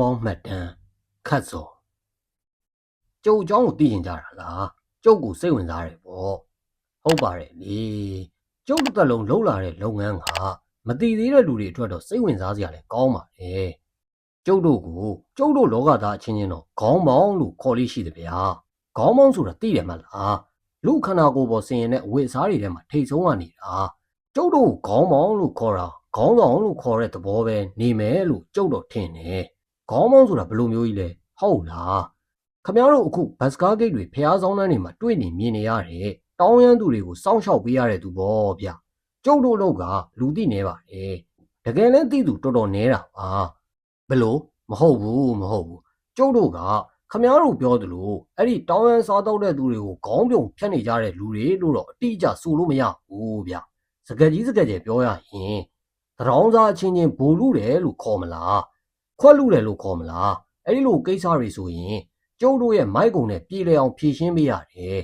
မောင်းမှတ်တမ်းခတ်စော်ကျုပ်အကြောင်းကိုသိရင်ကြတာလားကျုပ်ကိုစိတ်ဝင်စားတယ်ပေါ့ဟုတ်ပါတယ်လေကျုပ်တစ်သက်လုံးလှုပ်လာတဲ့လုပ်ငန်းကမတည်သေးတဲ့လူတွေအတွက်တော့စိတ်ဝင်စားစရာလည်းကောင်းပါတယ်ကျုပ်တို့ကိုကျုပ်တို့လောကသားအချင်းချင်းတော့ခေါင်းမောင်းလို့ခေါ်လေးရှိတယ်ဗျာခေါင်းမောင်းဆိုတာသိတယ်မလားလူခန္ဓာကိုယ်ပေါ်ဆင်ရင်တဲ့အဝိအစားတွေထဲမှာထိတ်ဆုံးကနေနေတာကျုပ်တို့ကိုခေါင်းမောင်းလို့ခေါ်တာခေါင်းဆောင်လို့ခေါ်တဲ့သဘောပဲနေမယ်လို့ကျုပ်တော့ထင်တယ် ခေါင်းမောင်းဆိုတာဘယ်လိုမျိုးကြီးလဲဟုတ်လားခမည်းတော်အခုဘတ်စကားဂိတ်တွေဖျားဆောင်တန်းတွေမှာတွေ့နေမြင်နေရတယ်တောင်းရမ်းသူတွေကိုစောင့်ရှောက်ပေးရတဲ့သူပေါ့ဗျကျုပ်တို့လောက်ကလူသိနေပါတယ်တကယ်လဲသိသူတော်တော်နေတာပါဘယ်လိုမဟုတ်ဘူးမဟုတ်ဘူးကျုပ်တို့ကခမည်းတော်ပြောသလိုအဲ့ဒီတောင်းရမ်းစားတော့တဲ့သူတွေကိုခေါင်းပြုံဖြတ်နေကြတဲ့လူတွေလို့တော့အတိအကျဆိုလို့မရဘူးဗျစကက်ကြီးစကက်ကျယ်ပြောရရင်တရောင်းစားအချင်းချင်းဘိုလ်လူတယ်လို့ခေါ်မလား ခွက်လူတယ်လို့ခေါ်မလားအဲ့ဒီလိုကိစ္စတွေဆိုရင်ကျုပ်တို့ရဲ့မိုက်ကုံနဲ့ပြည်လည်အောင်ဖြည့်ရှင်းပေးရတယ်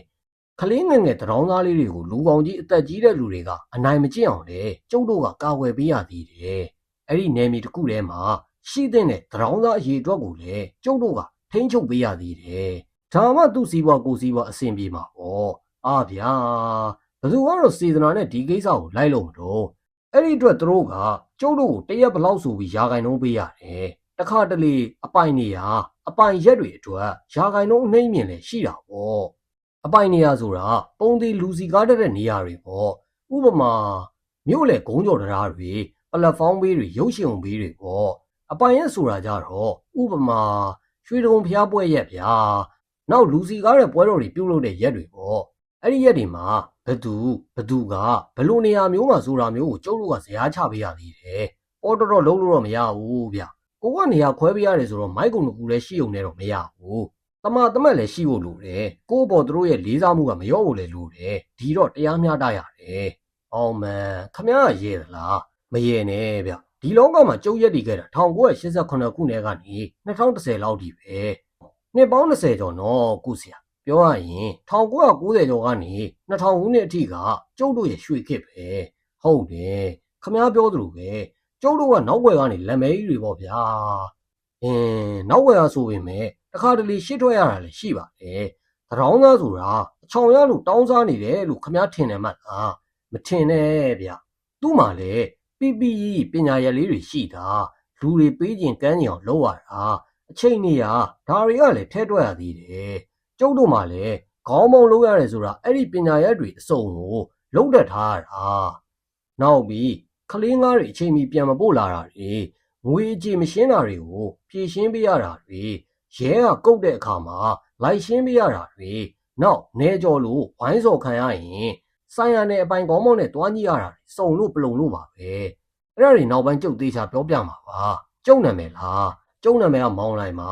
ခလေးငယ်ငယ်တရောင်းသားလေးတွေကိုလူကောင်ကြီးအသက်ကြီးတဲ့လူတွေကအနိုင်မကျင့်အောင်လေကျုပ်တို့ကကာကွယ်ပေးရသေးတယ်အဲ့ဒီနယ်မြေတစ်ခုထဲမှာရှိတဲ့တရောင်းသားအရေးအတွက်ကိုလည်းကျုပ်တို့ကထိန်းချုပ်ပေးရသေးတယ်ဒါမှသူ့စီးပွားကိုယ်စီးပွားအဆင်ပြေမှာပေါ့အာဗျာဘယ်သူကတော့စေတနာနဲ့ဒီကိစ္စကိုလိုက်လို့မတော့အဲ့ဒီအတွက်သူတို့ကကျုပ်တို့ကိုတရက်ဘလောက်ဆိုပြီးယာဂိုင်နှုံးပေးရတယ် တခါတလေအပိုင်နေရအပိုင်ရက်တွေအတွက်ယာဂိုင်နှုံးအနှိမ့်မြင်လဲရှိတာပေါ့အပိုင်နေရဆိုတာပုံသေးလူစီကားတဲ့နေရာတွေပေါ့ဥပမာမြို့လေဂုံးကြော်တရားတွေပလက်ဖောင်းဘေးတွေရုပ်ရှင်ုံဘေးတွေပေါ့အပိုင်ရက်ဆိုတာကြတော့ဥပမာရွှေတုံဖျားပွဲရက်ဗျာနောက်လူစီကားတဲ့ပွဲတော်တွေပြုတ်လို့တဲ့ရက်တွေပေါ့အဲ့ဒီရက်တွေမှာဘသူဘသူကဘလို့နေရာမျိုးမှာဆိုတာမျိုးကိုကျုပ်တို့ကဇရားချပေးရသေးတယ်ပေါ်တော်တော်လုံးလို့တော့မရဘူးဗျ ကိုကနေရာခွဲပေးရတယ်ဆိုတော့မိုက်ကုံကူလည်းရှိုံနဲ့တော့မရဘူး။တမတမက်လည်းရှိဖို့လိုတယ်။ကိုယ့်ဘော်သူတို့ရဲ့လေးစားမှုကမလျော့ဖို့လည်းလိုတယ်။ဒီတော့တရားမျှတရတယ်။အော်မန်ခမရရဲသလား။မရဲနဲ့ဗျ။ဒီလောကမှာကျုပ်ရက်တည်ခဲ့တာ1988ခုနှစ်ကနေ2010လောက်ထိပဲ။နှစ်ပေါင်း20ကျော်နော်ကုဆရာ။ပြောရရင်1990ကျော်ကနေ2000ခုနှစ်အထိကကျုပ်တို့ရဲ့ရွှေခေတ်ပဲ။ဟုတ်တယ်။ခမရပြောသလိုပဲ။ ကျုပ်တို့ကနောက်ွယ်ကနေလက်မဲကြီးတွေပေါ့ဗျာအင်းနောက်ွယ်အားဆိုပေမဲ့တခါတလေရှစ်ထွက်ရတာလည်းရှိပါတယ်သတောင်းသားဆိုတာအချောင်ရလို့တောင်းစားနေတယ်လို့ခမားထင်တယ်မှလားမထင်နဲ့ဗျသူ့မှာလည်းပြပြပညာရည်လေးတွေရှိတာလူတွေပေးခြင်းကမ်းခြင်းအောင်လုပ်ရတာအချိန်နေရဒါတွေကလည်းထဲတွက်ရသေးတယ်ကျုပ်တို့မှလည်းခေါင်းမုံလုပ်ရတယ်ဆိုတာအဲ့ဒီပညာရည်တွေအစုံကိုလုံးတက်ထားရတာနောက်ပြီး ကလေးငါးတွေအချိန်မီပြန်မပို့လာတာတွေငွေအကြေမရှင်းတာတွေကိုဖြည့်ရှင်းပေးရတာတွေရဲကကုတ်တဲ့အခါမှာလိုက်ရှင်းပေးရတာတွေနောက်နေကြော်လို့ဝိုင်းစော်ခံရရင်ဆိုင်ရနဲ့အပိုင်ကောင်းမောင်းနဲ့တွားညိရတာတွေစုံလို့ပလုံလို့ပါပဲအဲ့ဒါတွေနောက်ပိုင်းကျုပ်သေးချာပြောပြမှာပါကျုပ်နာမည်လားကျုပ်နာမည်ကမောင်းလိုက်မှာ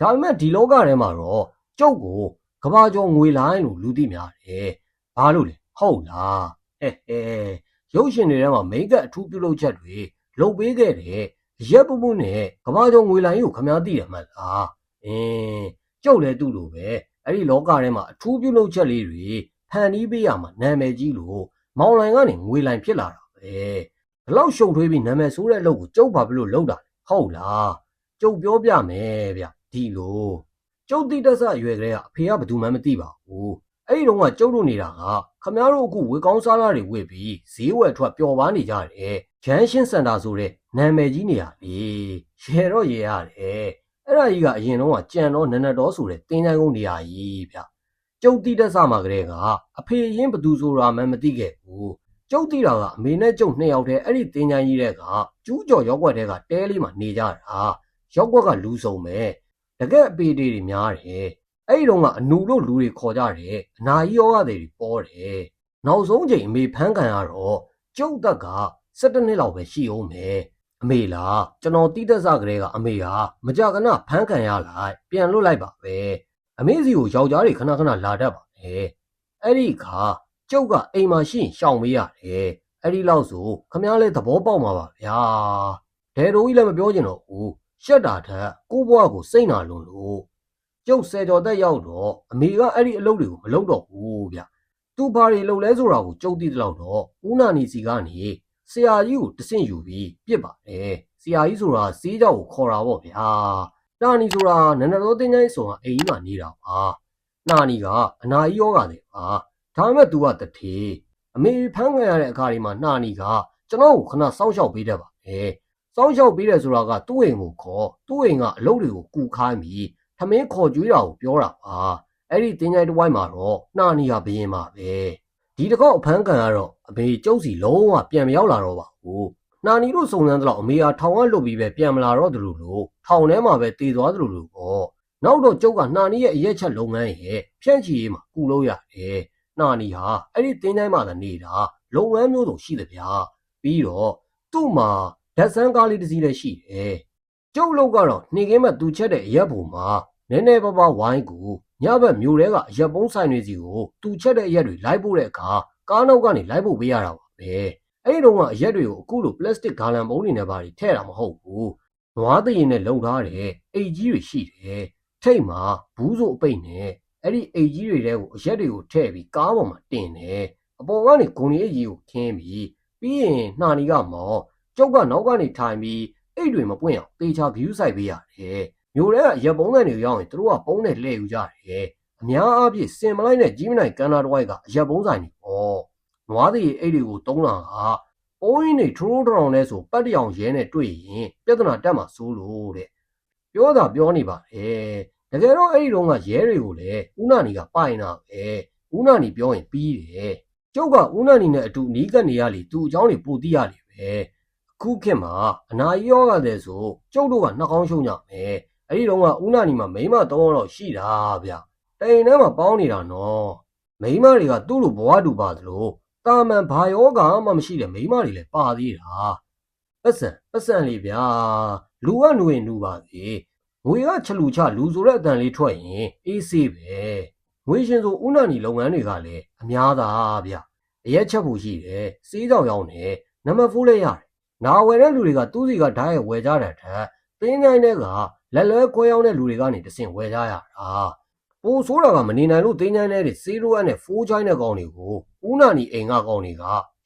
ဒါပေမဲ့ဒီလောကထဲမှာတော့ကျုပ်ကိုကဘာကျော်ငွေလိုင်းလို့လူသိများတယ်ဘာလို့လဲဟုတ်လားဟဲ့ဟဲ့ ရုပ်ရှင်တွေထဲမှာမိတ်ကအထူးပြုလုပ်ချက်တွေလုပ်ပေးခဲ့တယ်ရက်ပမှုနဲ့ကမားကျော်ငွေလိုင်းကိုခမားသိတယ်မှတ်လားအင်းကျုပ်လည်းသူ့လိုပဲအဲ့ဒီလောကထဲမှာအထူးပြုလုပ်ချက်လေးတွေဖန်တီးပေးရမှာနာမည်ကြီးလို့မောင်လိုင်ကနေငွေလိုင်ဖြစ်လာတာပဲဘလောက်ရှုပ်ထွေးပြီးနာမည်ဆိုးတဲ့အလုပ်ကိုကျုပ်ဘာဖြစ်လို့လုပ်တာလဲဟုတ်လားကျုပ်ပြောပြမယ်ဗျဒီလိုကျုပ်တိတက်ဆအရွယ်ကလေးကအဖေကဘယ်သူမှမသိပါဘူး အဲ့ဒီတော့ကကျုပ်တို့နေတာကခမ ्या တို့အခုဝေကောင်းစားလာတွေဝေပြီးဈေးဝယ်ထွက်ပျော်ပါနေကြတယ်ဂျန်ရှင်းစင်တာဆိုတဲ့နာမည်ကြီးနေရလေရေတော့ရေရတယ်အဲ့ဒါကြီးကအရင်တော့ကကြံတော့နနတော်ဆိုတဲ့တင်းချိုင်းကုန်းနေရာကြီးဗျကျုပ်တိတက်ဆမှာကလေးကအဖေရင်ဘသူဆိုတာမှမသိခဲ့ဘူးကျုပ်တိတာကအမေနဲ့ကျုပ်နှစ်ယောက်တည်းအဲ့ဒီတင်းချိုင်းကြီးတဲ့ကကျူးကျော်ရောက်ွက်တဲ့ကတဲလေးမှာနေကြတာရောက်ွက်ကလူစုံပဲတကယ်အပေတွေများတယ် အဲ့ဒီတော့ကအနူလို့လူတွေခေါ်ကြတယ်အနာကြီးယောဂတွေပေါ်တယ်နောက်ဆုံးချိန်အမေဖမ်းခံရတော့ကျုပ်သက်က17နှစ်လောက်ပဲရှိအောင်မယ်အမေလားကျွန်တော်တိတက်စကလေးကအမေဟာမကြခဏဖမ်းခံရလိုက်ပြန်လွတ်လိုက်ပါပဲအမေစီကိုယောက်ျားတွေခဏခဏလာတတ်ပါတယ်အဲ့ဒီခါကျုပ်ကအိမ်မှာရှိရင်ရှောင်မေးရတယ်အဲ့ဒီလောက်ဆိုခမားလဲသဘောပေါက်မှာပါဗျာဒဲတို့ကြီးလည်းမပြောချင်တော့ဘူးရှက်တာထက်ကိုဘွားကိုစိတ်နာလွန်လို့ ကျုပ်ဆယ်ကျော်သက်ရောက်တော့အမေကအဲ့ဒီအလုပ်တွေကိုမလုပ်တော့ဘူးဗျ။သူဘာတွေလုပ်လဲဆိုတာကိုကျုပ်သိတဲ့လောက်တော့ဦးနာနီစီကနေဆရာကြီးကိုတဆင့်ယူပြီးပြစ်ပါတယ်။ဆရာကြီးဆိုတာစေးကြောက်ကိုခေါ်တာပေါ့ဗျာနာနီဆိုတာနန္ဒတော်တင်ချိုင်းဆိုတာအိမ်ကြီးမှာနေတာပါနာနီကအနာကြီးယောဂတယ်ပါဒါပေမဲ့ तू ကတထေအမေဖမ်းခံရတဲ့အခါဒီမှာနာနီကကျွန်တော်ကိုခဏစောင့်ရှောက်ပေးတတ်ပါပဲစောင့်ရှောက်ပေးတယ်ဆိုတာကသူ့အိမ်ကိုခေါ်သူ့အိမ်ကအလုပ်တွေကိုကူခိုင်းပြီး ထမင်းခေါ်ကြွေးတာကိုပြောတာပါအဲ့ဒီတင်ချိုင်းတစ်ဝိုင်းမှာတော့နာနီကဘယင်ပါပဲဒီတစ်ခေါက်အဖမ်းခံရတော့အမေကျုပ်စီလုံးဝပြန်မရောက်လာတော့ပါဘူးနာနီတို့စုံစမ်းသလောက်အမေဟာထောင်ကလွတ်ပြီးပဲပြန်မလာတော့သလိုလိုထောင်ထဲမှာပဲတည်သွားသလိုလိုပေါ့နောက်တော့ကျုပ်ကနာနီရဲ့အရက်ချက်လုပ်ငန်းရဲ့ဖြန့်ချီရေးမှာကူလို့ရတယ်နာနီဟာအဲ့ဒီတင်းတိုင်းမှာသာနေတာလုပ်ငန်းမျိုးစုံရှိတယ်ဗျာပြီးတော့သူ့မှာဓာတ်ဆန်းကားလေးတစ်စီးလည်းရှိတယ် ကျုပ်လောက်ကတော့နှင်ကင်းမဲ့သူချက်တဲ့အရက်ပုံမှာနည်းနည်းပါးပါးဝိုင်းကူညဘက်မျိုးတဲကအရက်ပုံးဆိုင်တွေစီကိုသူချက်တဲ့အရက်တွေလိုက်ပို့တဲ့အခါကားနောက်ကနေလိုက်ပို့ပေးရတာပါပဲအဲ့ဒီတော့ကအရက်တွေကိုအခုလိုပလတ်စတစ်ဂါလန်ပုံးတွေနဲ့ပါထည့်တာမဟုတ်ဘူး။နွားသရင်နဲ့လုံထားတဲ့အိတ်ကြီးတွေရှိတယ်။ထိတ်မှာဘူးစို့အပိတ်နဲ့အဲ့ဒီအိတ်ကြီးတွေတဲကိုအရက်တွေကိုထည့်ပြီးကားပေါ်မှာတင်တယ်။အပေါ်ကနေဂုံရီအကြီးကိုခင်းပြီးပြီးရင်နှာနီကမော်ကျုပ်ကနောက်ကနေထိုင်ပြီး အိတ်တွေမပွင့်အောင်တေချာဂယူးဆိုင်ပေးရတယ်။မျိုးတွေကရက်ပုံးတဲ့တွေရောက်ရင်သူတို့ကပုံးနဲ့လှည့်ယူကြတယ်။အများအားဖြင့်စင်မလိုက်နဲ့ကြီးမနိုင်ကန်နာတစ်ဝိုက်ကအရက်ပုံးဆိုင်တွေပေါ့။နွားသရင်အိတ်တွေကိုတုံးလာက။အိုးရင်းနေထရိုးတောင်လဲဆိုပတ်တရောင်ရဲနဲ့တွေ့ရင်ပြဿနာတက်မှာစိုးလို့တဲ့။ပြောတာပြောနေပါလေ။တကယ်တော့အဲ့ဒီတော့ကရဲတွေကိုလည်းဦးနာနီကပိုင်တာပဲ။ဦးနာနီပြောရင်ပြီးတယ်။ကျုပ်ကဦးနာနီနဲ့အတူနီးကပ်နေရလေသူ့အကြောင်းတွေပိုသိရလေပဲ။အ ခုခေတ်မှာအနာကြီးရောဂါတဲ့ဆိုကျုပ်တို့ကနှာခေါင်းရှုံးကြမယ်။အဲ့ဒီတော့ကဦးနာနီမှာမိမတော့တော့ရှိတာဗျ။တိန်ထဲမှာပေါင်းနေတာနော်။မိမတွေကသူ့လိုဘဝတူပါသလိုတာမန်ဘာယောဂါမှမရှိတဲ့မိန်းမတွေလည်းပါသေးတာပတ်စံပတ်စံလေးဗျာလူကလူရင်လူပါသေးငွေကချက်လူချလူဆိုတဲ့အတန်လေးထွက်ရင်အေးဆေးပဲငွေရှင်ဆိုဥနာနီလုပ်ငန်းတွေကလည်းအများသာဗျအရက်ချက်ဖို့ရှိတယ်စေးကြောင်ရောင်းတယ်နံပါတ်4လည်းရတယ် နာဝယ်တဲ့လူတွေကသူ့စီကဓာတ်ရဲ့ဝယ်ကြတဲ့ထက်တင်းငိုင်းတဲ့ကလက်လွဲခွဲရောင်းတဲ့လူတွေကနေတဆင့်ဝယ်ကြရတာပိုဆိုးတာကမနေနိုင်လို့တင်းချိုင်းတဲ့စေးရိုးအပ်နဲ့ဖိုးချိုင်းတဲ့ကောင်တွေကိုဦးနာနီအိမ်ကကောင်တွေက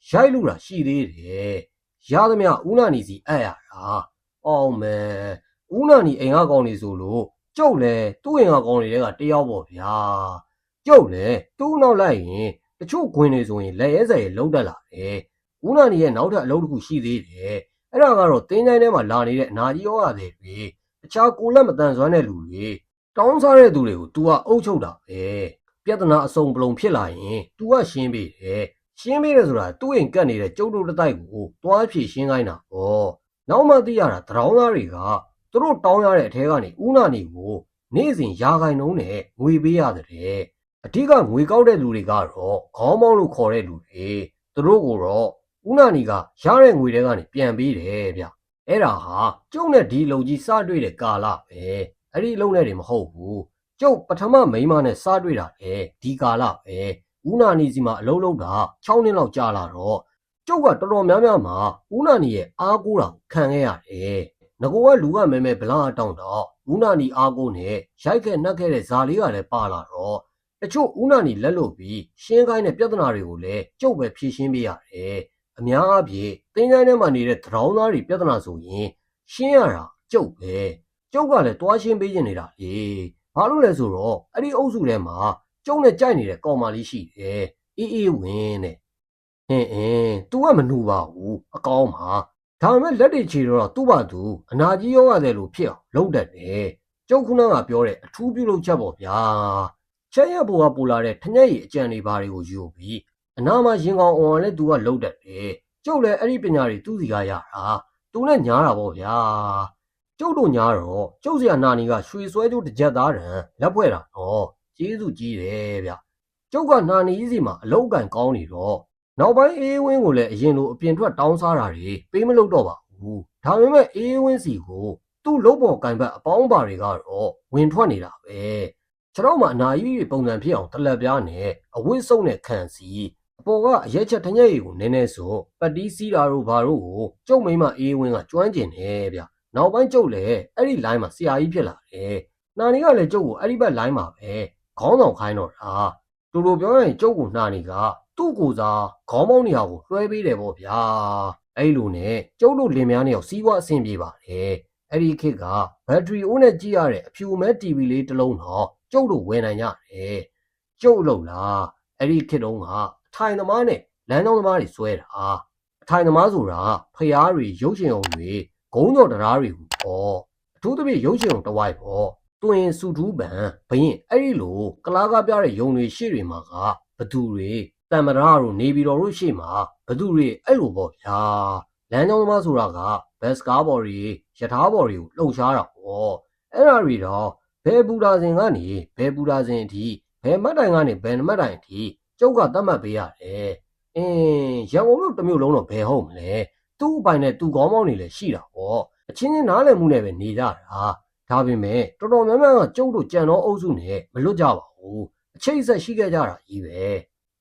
ရိုက်လို့တာရှိသေးတယ်။ရသမျှဦးနာနီစီအပ်ရတာ။အောင်မယ်ဦးနာနီအိမ်ကကောင်တွေဆိုလို့ကျုပ်လည်းသူ့အိမ်ကကောင်တွေကတယောက်ပေါ့ဗျာ။ကျုပ်လည်းသူ့နောက်လိုက်ရင်တချို့ခွင်တွေဆိုရင်လက်ရဲစဲရဲလုံးတက်လာတယ်။ ဦးနာနီရဲ့နောက်ထပ်အလုပ်တစ်ခုရှိသေးတယ်။အဲ့ဒါကတော့တင်းချိုင်းထဲမှာလာနေတဲ့အနာကြီးရောရတယ်တွေတခြားကိုလက်မတန်ဆွမ်းတဲ့လူတွေတောင်းစားတဲ့သူတွေကို तू ကအုပ်ချုပ်တာပဲပြဿနာအစုံပလုံဖြစ်လာရင် तू ကရှင်းပေးတယ်ရှင်းပေးတယ်ဆိုတာသူ့အိမ်ကတ်နေတဲ့ကျုပ်တို့တစ်တိုက်ကိုတွားဖြည့်ရှင်းခိုင်းတာပေါ့နောက်မှသိရတာတရောင်းသားတွေကသူတို့တောင်းရတဲ့အထဲကနေဥနာနေကိုနေ့စဉ်ရာခိုင်နှုန်းနဲ့ငွေပေးရတဲ့အဓိကငွေကောက်တဲ့လူတွေကတော့ခေါင်းမောင်းလို့ခေါ်တဲ့လူတွေသူတို့ကိုတော့ ဥနာနီကရတဲ့ငွေတွေကနေပြန်ပေးတယ်ဗျအဲ့ဒါဟာကျုပ်နဲ့ဒီလုံကြီးစတွေ့တဲ့ကာလပဲအဲ့ဒီအလုံးနဲ့တွေမဟုတ်ဘူးကျုပ်ပထမမိန်းမနဲ့စားတွေ့တာလေဒီကာလပဲဦးနာနီစီမှာအလုံးလုံးတာ6နှစ်လောက်ကြာလာတော့ကျုပ်ကတော်တော်များများမှာဦးနာနီရဲ့အားကိုးတာကိုခံခဲ့ရတယ်ငကောကလူကမဲမဲဗလာတောင်းတော့ဦးနာနီအားကိုးနဲ့ရိုက်ခဲ့နှက်ခဲ့တဲ့ဇာလေးကလည်းပါလာတော့တချို့ဦးနာနီလက်လို့ပြီးရှင်းခိုင်းတဲ့ပြဿနာတွေကိုလည်းကျုပ်ပဲဖြေရှင်းပေးရတယ် အများအားဖြင့်တင်းချိုင်းထဲမှာနေတဲ့သရောင်းသားတွေပြဿနာဆိုရင်ရှင်းရတာကျုပ်ပဲကျုပ်ကလည်းတွားရှင်းပေးနေနေတာလေဘာလို့လဲဆိုတော့အဲ့ဒီအုပ်စုထဲမှာကျုပ်နဲ့ကြိုက်နေတဲ့ကောင်မလေးရှိတယ်အေးအေးဝင်းတဲ့ဟင်းအင်း तू ကမနှူပါဘူးအကောင်းပါဒါပေမဲ့လက်တွေချီတော့သူ့ဘာသူအနာကြီးရောရတယ်လို့ဖြစ်အောင်လုပ်တတ်တယ်ကျုပ်ခုနကပြောတဲ့အထူးပြုလုပ်ချက်ပေါ့ဗျာချက်ရက်ပေါ်ကပူလာတဲ့ထညက်ရည်အကြံတွေဘာတွေကိုယူပြီး အနာမှာရင်ကောင်အောင်လည်း तू ကလုပ်တတ်တယ်ကျုပ်လည်းအဲ့ဒီပညာတွေသူ့စီကရတာ तू နဲ့ညားတာပေါ့ဗျာကျုပ်တို့ညာတော့ကျုပ်စရာနာနီကရွှေဆွဲကျိုးတစ်ကြက်သားတန်လက်ဖွဲ့တာတော့ကျေးဇူးကြီးတယ်ဗျကျုပ်ကနာနီကြီးစီမှာအလောက်ကန်ကောင်းနေတော့နောက်ပိုင်းအေးဝင်းကိုလည်းအရင်လိုအပြင်ထွက်တောင်းစားတာတွေပေးမလို့တော့ပါဘူးဒါပေမဲ့အေးဝင်းစီကိုသူ့လုတ်ပေါ်ကန်ဘက်အပေါင်းပါတွေကတော့ဝင်ထွက်နေတာပဲကျွန်တော်မှအနာကြီးတွေပုံစံဖြစ်အောင်တလက်ပြားနဲ့အဝတ်စုံနဲ့ခံစီ အပေါ်ကအရက်ချက်ထညက်ရည်ကိုနည်းနည်းဆိုပတ်တီးစီးတာတို့ဘာတို့ကိုကျုပ်မိမအေးဝင်းကကျွမ်းကျင်တယ်ဗျနောက်ပိုင်းကျုပ်လည်းအဲ့ဒီ line မှာဆရာကြီးဖြစ်လာတယ်။နာနီကလည်းကျုပ်ကိုအဲ့ဒီဘက် line မှာပဲခေါင်းဆောင်ခိုင်းတော့တာ။တူတူပြောရင်ကျုပ်ကိုနာနီကသူ့ကိုယ်စားခေါင်းမောင်းနေရာကိုလွှဲပေးတယ်ပေါ့ဗျာ။အဲ့လိုနဲ့ကျုပ်တို့လင်မယားနှစ်ယောက်စီးပွားအဆင်ပြေပါတယ်အဲ့ဒီခေတ်ကဘက်ထရီအိုးနဲ့ကြည့်ရတဲ့အဖြူမဲ TV လေးတစ်လုံးတော့ကျုပ်တို့ဝယ်နိုင်ကြတယ်ကျုပ်လို့လားအဲ့ဒီခေတ်တုန်းက အထိုင်သမားနဲ့လမ်းကြောင်းသမားတွေစွဲတာအထိုင်သမားဆိုတာဖျားတွေရုပ်ရှင်အောင်တွေဂုံးကြော်တရားတွေဟူပေါ့အထူးသဖြင့်ရုပ်ရှင်အောင်တစ်ဝိုက်ပေါ့တွင်စုထူးပံဘရင်အဲ့ဒီလိုကလားကားပြတဲ့ယုံတွေရှေ့တွေမှာကဘသူတွေတမ္မရာတို့နေပြည်တော်တို့ရှေ့မှာဘသူတွေအဲ့လိုပေါ့ဗျာလမ်းကြောင်းသမားဆိုတာကဘက်စကားဘော်တွေယထာဘော်တွေကိုလှုပ်ရှားတာပေါ့အဲ့ဒါတွေတော့ဘယ်ဘူဒါစင်ကနေဘယ်ဘူဒါစင်အထိဘယ်မတ်တိုင်ကနေဘယ်မတ်တိုင်အထိ ကျုပ်ကသတ်မှတ်ပေးရတယ်အင်းရန်ကုန်မြို့တစ်မြို့လုံးတော့ဘယ်ဟုတ်မလဲသူ့အပိုင်နဲ့သူ့ကောင်းမောင်းနေလည်းရှိတာပေါ့အချင်းချင်းနားလည်မှုနဲ့ပဲနေကြတာဒါပေမဲ့တော်တော်များများကကျုပ်တို့ကြံတော်အုပ်စုနဲ့မလွတ်ကြပါဘူးအချိတ်ဆက်ရှိခဲ့ကြတာကြီးပဲ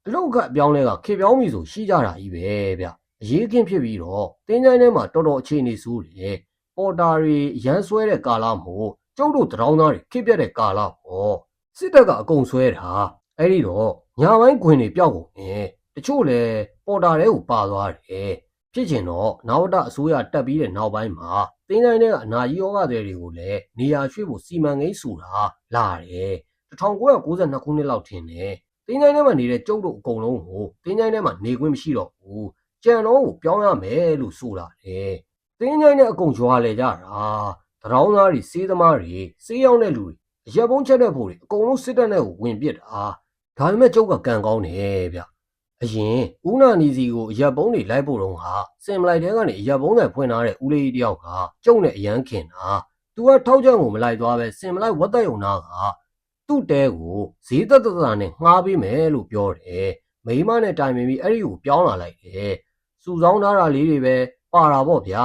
အလုတ်ကအပြောင်းလဲကခေပြောင်းပြီဆိုရှိကြတာကြီးပဲဗျအရေးကင်းဖြစ်ပြီးတော့တင်းချိုင်းထဲမှာတော်တော်အခြေအနေဆိုးတယ်ပေါ်တာတွေရမ်းဆွဲတဲ့ကာလမို့ကျုပ်တို့တရောင်းသားတွေခိပြက်တဲ့ကာလပေါ့စစ်တပ်ကအကုန်ဆွဲတာ အဲ့ဒီတော့ညာပိုင်းခွင်တွေပျောက်ကုန်တယ်တချို့လဲပေါ်တာတွေကိုပါသွားတယ်ဖြစ်ချင်တော့နောက်ဝတအစိုးရတက်ပြီးတဲ့နောက်ပိုင်းမှာတင်းချိုင်းထဲကအနာကြီးယောဂတွေကိုလည်းနေရာရွှေ့ဖို့စီမံကိန်းဆိုတာလာတယ်1992ခုနှစ်လောက်ထင်တယ်တင်းချိုင်းထဲမှာနေတဲ့ကျုပ်တို့အကုန်လုံးကိုတင်းချိုင်းထဲမှာနေခွင့်မရှိတော့ဘူးကြံတော့ကိုပြောင်းရမယ်လို့ဆိုလာတယ်တင်းချိုင်းနဲ့အကုန်ရွာလေကြတာတရောင်းသားတွေစေးသမားတွေစေးရောက်တဲ့လူတွေအရက်ပုံးချက်တဲ့ဖို့တွေအကုန်လုံးစစ်တပ်နဲ့ကိုဝင်ပစ်တာ ဒါပေမဲ့ကျုပ်ကကံကောင်းတယ်ဗျအရင်ဦးနာနီစီကိုအရက်ပုံးတွေလိုက်ဖို့တော့ဟာစင်မလိုက်တဲကနေအရက်ပုံးတွေဖွင့်ထားတဲ့ဦးလေးတယောက်ကကျုပ်နဲ့အရန်ခင်တာသူကထောက်ချက်ကိုမလိုက်သွားပဲစင်မလိုက်ဝတ်သက်ယုံနာကသူ့တဲကိုဈေးသက်သက်သာနဲ့ငှားပေးမယ်လို့ပြောတယ်မိမနဲ့တိုင်ပင်ပြီးအဲ့ဒီကိုပြောင်းလာလိုက်တယ်စူဆောင်းထားတာလေးတွေပဲပါတာပေါ့ဗျာ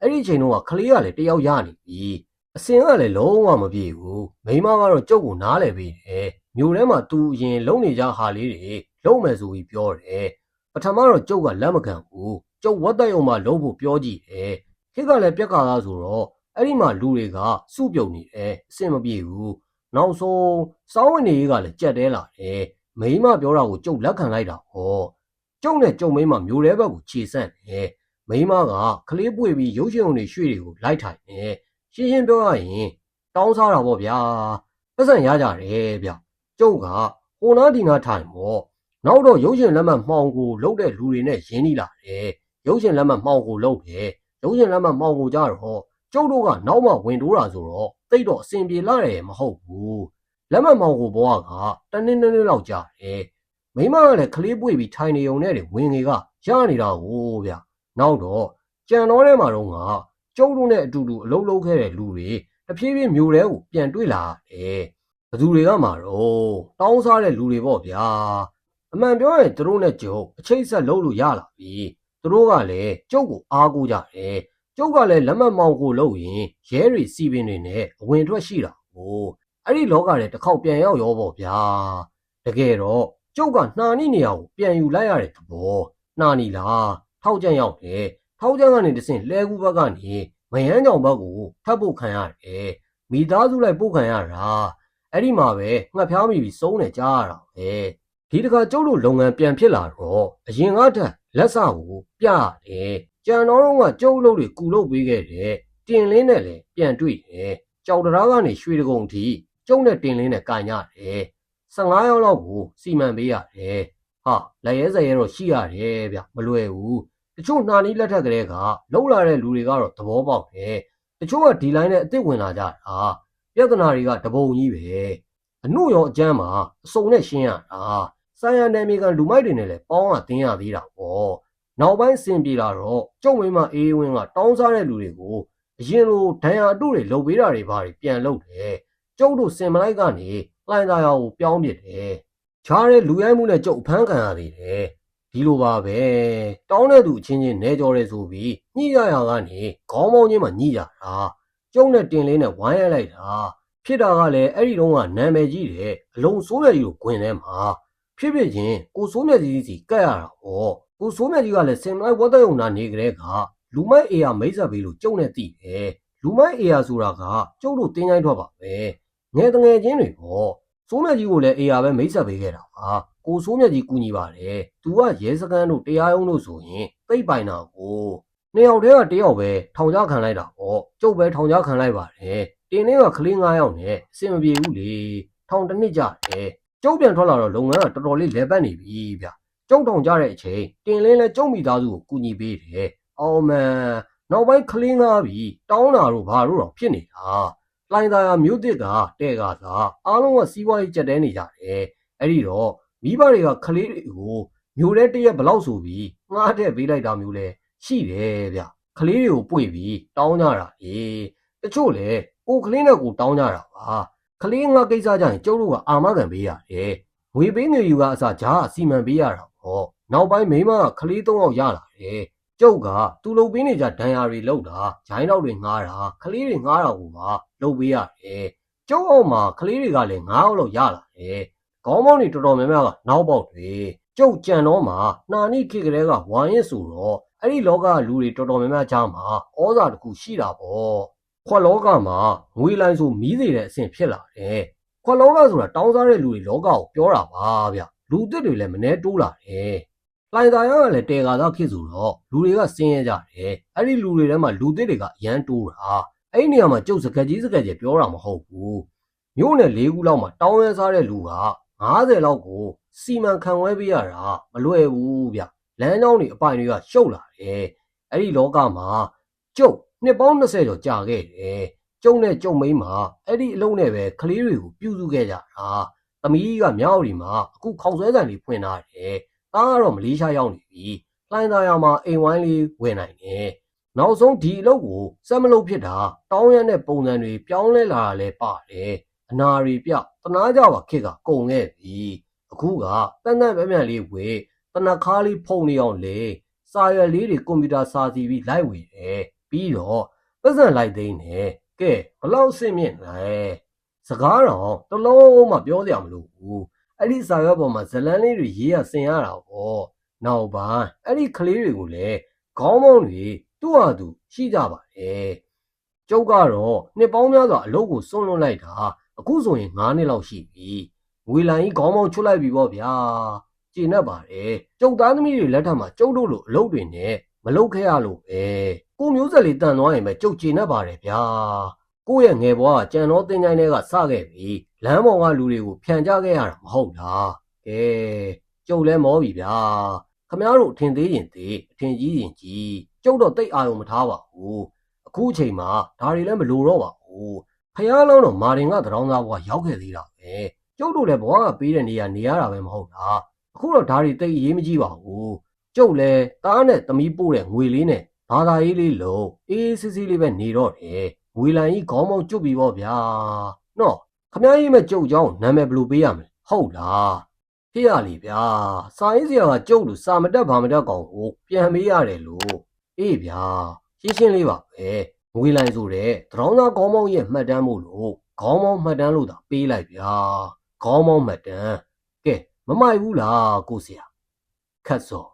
အဲ့ဒီချိန်တုန်းကကလေးကလည်းတယောက်ရနေပြီအစင်ကလည်းလုံးဝမပြေဘူးမိမကတော့ကျုပ်ကိုနားလဲပေးတယ် မြို့ထဲမှာသူအရင်လုံနေကြဟာလေးတွေလုံမယ်ဆိုပြီးပြောတယ်ပထမတော့ကျုပ်ကလက်မခံဘူးကျုပ်ဝတ်သက်ယုံမှာလုံးဖို့ပြောကြည့်တယ်ခေတ်ကလည်းပြက်ကားသားဆိုတော့အဲ့ဒီမှာလူတွေကစုပြုံနေတယ်အစင်မပြေဘူးနောက်ဆုံးစောင်းဝင်နေကြီးကလည်းကြက်တဲလာတယ်မိမပြောတာကိုကျုပ်လက်ခံလိုက်တာဟောကျုပ်နဲ့ကျုံမိမမျိုးတဲဘက်ကိုခြေဆန့်တယ်မိမကကလေးပွေပြီးရုပ်ရှင်ုံတွေရွှေ့တွေကိုလိုက်ထိုင်တယ်ရှင်းရှင်းပြောရရင်တောင်းစားတာပေါ့ဗျာပတ်စံရကြတယ်ဗျ ကျုပ်ကဟိုနာဒီနာထိုင်ပေါ့နောက်တော့ရုပ်ရှင်လက်မှတ်မှောင်ကိုလုတ်တဲ့လူတွေနဲ့ရင်းနှီးလာတယ်ရုပ်ရှင်လက်မှတ်မှောင်ကိုလုတ်တယ်ရုပ်ရှင်လက်မှတ်မှောင်ကိုကြတော့ကျုပ်တို့ကနောက်မှဝင်တိုးတာဆိုတော့တိတ်တော့အစင်ပြေလာတယ်မဟုတ်ဘူးလက်မှတ်မှောင်ကိုဘွားကတနည်းနည်းလောက်ကြာတယ်မိမကလည်းကလေးပွေပြီးထိုင်နေုံနဲ့ဝင်ငေကရနေတာကိုဗျနောက်တော့ကြံတော်ထဲမှာတော့ကကျုပ်တို့နဲ့အတူတူအလုံးလုံးခဲ့တဲ့လူတွေတဖြည်းဖြည်းမျိုးတဲကိုပြန်တွေ့လာတယ် ဘသူတွေကမှတော့တောင်းစားတဲ့လူတွေပေါ့ဗျာအမှန်ပြောရင်သူတို့နဲ့ကျုပ်အချိတ်ဆက်လုံးလို့ရလာပြီသူတို့ကလည်းကျုပ်ကိုအားကိုးကြတယ်ကျုပ်ကလည်းလက်မမောင်ကိုလုပ်ရင်ရဲတွေစီပင်တွေနဲ့အဝင်ထွက်ရှိတာကိုအဲ့ဒီလောကထဲတစ်ခေါက်ပြန်ရောက်ရောပေါ့ဗျာတကယ်တော့ကျုပ်ကနှာနိနေရာကိုပြန်ယူလိုက်ရတဲ့သဘောနှာနီလားထောက်ကြံရောက်တယ်ထောက်ကြံကနေတဆင့်လဲကူဘက်ကနေမယန်းကြောင်ဘက်ကိုထပ်ဖို့ခံရတယ်မိသားစုလိုက်ပို့ခံရတာ အဲ့ဒီမှာပဲငှက်ဖျားမိပြီးစုံးနေကြရတာပဲဒီတခါကျုပ်တို့လုပ်ငန်းပြန်ဖြစ်လာတော့အရင်ကတည်းကလက်စကိုပြရတယ်ကြံတော်တော့ကကျုပ်လုပ်တွေကူလုပ်ပေးခဲ့တယ်တင်လင်းနဲ့လည်းပြန်တွေ့တယ်ကြောက်တရားကနေရွှေတကုံထိကျုံနဲ့တင်လင်းနဲ့ကန်ရတယ်15ရောက်လောက်ကိုစီမံပေးရတယ်ဟာလက်ရဲစရဲတော့ရှိရတယ်ဗျမလွယ်ဘူးတချို့နှာနီးလက်ထက်ကလေးကလှုပ်လာတဲ့လူတွေကတော့သဘောပေါက်တယ်တချို့ကဒီလိုင်းနဲ့အစ်စ်ဝင်လာကြတာ ပြဿနာတွေကတပုံကြီးပဲအနှုတ်ရောအကျမ်းမှာအစုံနဲ့ရှင်းရတာဆိုင်ရနယ်မြေကလူမိုက်တွေနဲ့လည်းပေါင်းရတင်းရသေးတာပေါ့နောက်ပိုင်းစင်ပြေလာတော့ကျုံမိမအေးဝင်းကတောင်းစားတဲ့လူတွေကိုအရင်လိုဒဏ်ရာအတုတွေလုပ်ပေးတာတွေဘာတွေပြန်လုပ်တယ်ကျုပ်တို့စင်မလိုက်ကနေလိုင်းသားရောကိုပြောင်းပစ်တယ်ချားတဲ့လူရိုက်မှုနဲ့ကျုပ်ဖမ်းခံရသေးတယ်ဒီလိုပါပဲတောင်းတဲ့သူအချင်းချင်းနေကြော်တယ်ဆိုပြီးညှိရရကနေခေါင်းမောင်းချင်းမှညှိရတာ ကျုံနဲ့တင်လေးနဲ့ဝိုင်းရလိုက်တာဖြစ်တာကလည်းအဲ့ဒီတုန်းကနာမည်ကြီးတယ်အလုံးစိုးရကြီးကိုဂွင်ထဲမှာဖြစ်ဖြစ်ချင်းကိုစိုးမြတ်ကြီးစီကတ်ရတာဟောကိုစိုးမြတ်ကြီးကလည်းစင်မလိုက်ဝတ်တယုံနာနေကြတဲ့ကလူမိုက်အေယာမိတ်ဆက်ပေးလို့ကျုံနဲ့တိတယ်လူမိုက်အေယာဆိုတာကကျုပ်တို့တင်းချိုင်းထွက်ပါပဲငယ်တငယ်ချင်းတွေပေါ့စိုးမြတ်ကြီးကိုလည်းအေယာပဲမိတ်ဆက်ပေးခဲ့တာပါကိုစိုးမြတ်ကြီးကူညီပါတယ်သူကရဲစခန်းတို့တရားရုံးတို့ဆိုရင်သိပ်ပိုင်တာကို နှစ်ယောက်တည်းကတယောက်ပဲထောင်ချခံလိုက်တာပေါ့ကျုပ်ပဲထောင်ချခံလိုက်ပါတယ်တင်လေးကကလေး9ယောက်နဲ့အဆင်မပြေဘူးလေထောင်တစ်နှစ်ကြတယ်ကျုပ်ပြန်ထွက်လာတော့လုပ်ငန်းကတော်တော်လေးလဲပတ်နေပြီဗျကျုပ်ထောင်ကြတဲ့အချိန်တင်လေးလည်းကျုပ်မိသားစုကိုကူညီပေးတယ်အော်မန်နောက်ပိုင်းကလေးငါပြီတောင်းတာတို့ဘာတို့တော့ဖြစ်နေတာလိုင်းသားရမြို့တစ်ကတဲ့ကစားအားလုံးကစီးပွားရေးကြက်တဲနေကြတယ်အဲ့ဒီတော့မိဘတွေကကလေးတွေကိုမျိုးတဲ့တရက်ဘလောက်ဆိုပြီးငှားတဲ့ပေးလိုက်တာမျိုးလဲ ရှိတယ်ဗျကလေးတွေကိုပွေပြီးတောင်းကြတာလေတချို့လေကိုကလေးနဲ့ကိုတောင်းကြတာပါကလေးငါကိစ္စကြရင်ကျုပ်တို့ကအာမခံပေးရတယ်ငွေပေးငွေယူကအစားဂျားအစီမံပေးရတာပေါ့နောက်ပိုင်းမိမကကလေးသုံးယောက်ရလာတယ်ကျုပ်ကသူ့လုံပေးနေကြဒဏ်ရာတွေလောက်တာဂျိုင်းတော့တွေငှားတာကလေးတွေငှားတာကိုပါလုပ်ပေးရတယ်ကျုပ်အောက်မှာကလေးတွေကလည်း9ယောက်လောက်ရလာတယ်ခေါင်းမောင်းတွေတော်တော်များများကနောက်ပေါက်တွေကျုပ်ကြံတော့မှာနှာနိခေတ်ကလေးကဝိုင်းရင်ဆိုတော့ အဲ့ဒီလောကလူတွေတော်တော်များများကြားမှာဩဇာတစ်ခုရှိတာပေါ့ခွက်လောကမှာငွေလိုင်းဆိုမီးစေတဲ့အဆင့်ဖြစ်လာတယ်ခွက်လောကဆိုတာတောင်းစားတဲ့လူတွေလောကကိုပြောတာပါဗျလူသစ်တွေလည်းမနှဲတိုးလာတယ်လိုင်သာရကလည်းတေကာသားဖြစ်ဆိုတော့လူတွေကစင်းရဲကြတယ်အဲ့ဒီလူတွေထဲမှာလူသစ်တွေကအရန်တိုးတာအဲ့ဒီနေရာမှာကျုပ်စကက်ကြီးစကက်ကြီးပြောတာမဟုတ်ဘူးမြို့နယ်၄ခုလောက်မှာတောင်းရဲစားတဲ့လူက90လောက်ကိုစီမံခန့်ဝဲပေးရတာမလွယ်ဘူးဗျ လမ်းကြောင်းတွေအပိုင်တွေကရှုပ်လာတယ်။အဲ့ဒီလောကမှာကျုပ်နှစ်ပေါင်း20ကျော်ကြာခဲ့တယ်။ကျုံနဲ့ကျုံမိန်းမှာအဲ့ဒီအလုံးနဲ့ပဲကလေးတွေကိုပြုစုခဲ့ကြတာ။သမီးကမြောက်ရီမှာအခုခေါက်ဆွဲဆန်လေးဖွင့်ထားတယ်။တားကတော့မလေးရှားရောက်နေပြီ။လှိုင်းသားရမှာအိမ်ဝိုင်းလေးဝင်နိုင်တယ်။နောက်ဆုံးဒီအလုပ်ကိုစက်မလုပ်ဖြစ်တာတောင်းရတဲ့ပုံစံတွေပြောင်းလဲလာတာလဲပါတယ်။အနာရီပြတနာကြပါခက်ကကုန်ခဲ့ပြီ။အခုကတန်တန်ပြန်ပြန်လေးဝေ တနခါလေးဖုန်နေအောင်လေစာရွက်လေးတွေကွန်ပျူတာစာစီပြီးလိုက်ဝေတယ်ပြီးတော့ပတ်စံလိုက်သိမ်းတယ်ကဲဘလောက်အဆင့်မြင့်လဲစကားတော့တလုံးမှပြောစရာမလိုဘူးအဲ့ဒီစာရွက်ပေါ်မှာဇလန်းလေးတွေရေးရဆင်ရတာပေါ့နောက်ပိုင်းအဲ့ဒီကလေးတွေကိုလည်းခေါင်းမောင်းတွေသူ့ဟာသူရှိကြပါတယ်ကျုပ်ကတော့နှစ်ပေါင်းများစွာအလုပ်ကိုစွန့်လွတ်လိုက်တာအခုဆိုရင်9နှစ်လောက်ရှိပြီငွေလိုင်းကြီးခေါင်းမောင်းချွတ်လိုက်ပြီပေါ့ဗျာ ကျေနပ်ပါတယ်ကျုပ်သားသမီးတွေလက်ထက်မှာကျုပ်တို့လိုအလုပ်တွေနဲ့မလုပ်ခဲ့ရလို့ပဲကိုမျိုးဆက်လေးတန်သွားရင်ပဲကျုပ်ကျေနပ်ပါတယ်ဗျာကိုယ့်ရဲ့ငယ်ဘဝကကြံတော်တင်ကြိုင်းတွေကစခဲ့ပြီလမ်းပေါ်ကလူတွေကိုဖြန်ကြခဲ့ရတာမဟုတ်လားကဲကျုပ်လည်းမောပြီဗျာခမားတို့အထင်သေးရင်သေးအထင်ကြီးရင်ကြီးကျုပ်တော့တိတ်အာရုံမထားပါဘူးအခုအချိန်မှာဒါတွေလည်းမလိုတော့ပါဘူးဖះလောင်းတော့မာရင်ကသတောင်းသားဘဝရောက်ခဲ့သေးတာပဲကျုပ်တို့လည်းဘဝကပေးတဲ့နေရာနေရတာပဲမဟုတ်လား အခုတော့ဒါတွေတိတ်အရေးမကြီးပါဘူးကျုပ်လဲတားနဲ့သမီးပို့တဲ့ငွေလေးနဲ့ဘာသာရေးလေးလုံးအေးစစ်စစ်လေးပဲနေတော့တယ်ငွေလန်ကြီးခေါင်းမောင်းကျွတ်ပြီပေါ့ဗျာနော်ခမ ्या ကြီးမဲ့ကျုပ်เจ้าနာမည်ဘယ်လိုပေးရမလဲဟုတ်လားဖြစ်ရလေဗျာစာရေးဆရာကကျုပ်လူစာမတက်ဘာမတက်ကောင်ကိုပြန်မေးရတယ်လို့အေးဗျာရှင်းရှင်းလေးပါပဲငွေလန်ဆိုတဲ့တရောင်းသားခေါင်းမောင်းရဲ့မှတ်တမ်းမို့လို့ခေါင်းမောင်းမှတ်တမ်းလို့သာပေးလိုက်ဗျာခေါင်းမောင်းမှတ်တမ်းကဲ မမိုက်ဘူးလားကိုဆရာခတ်စော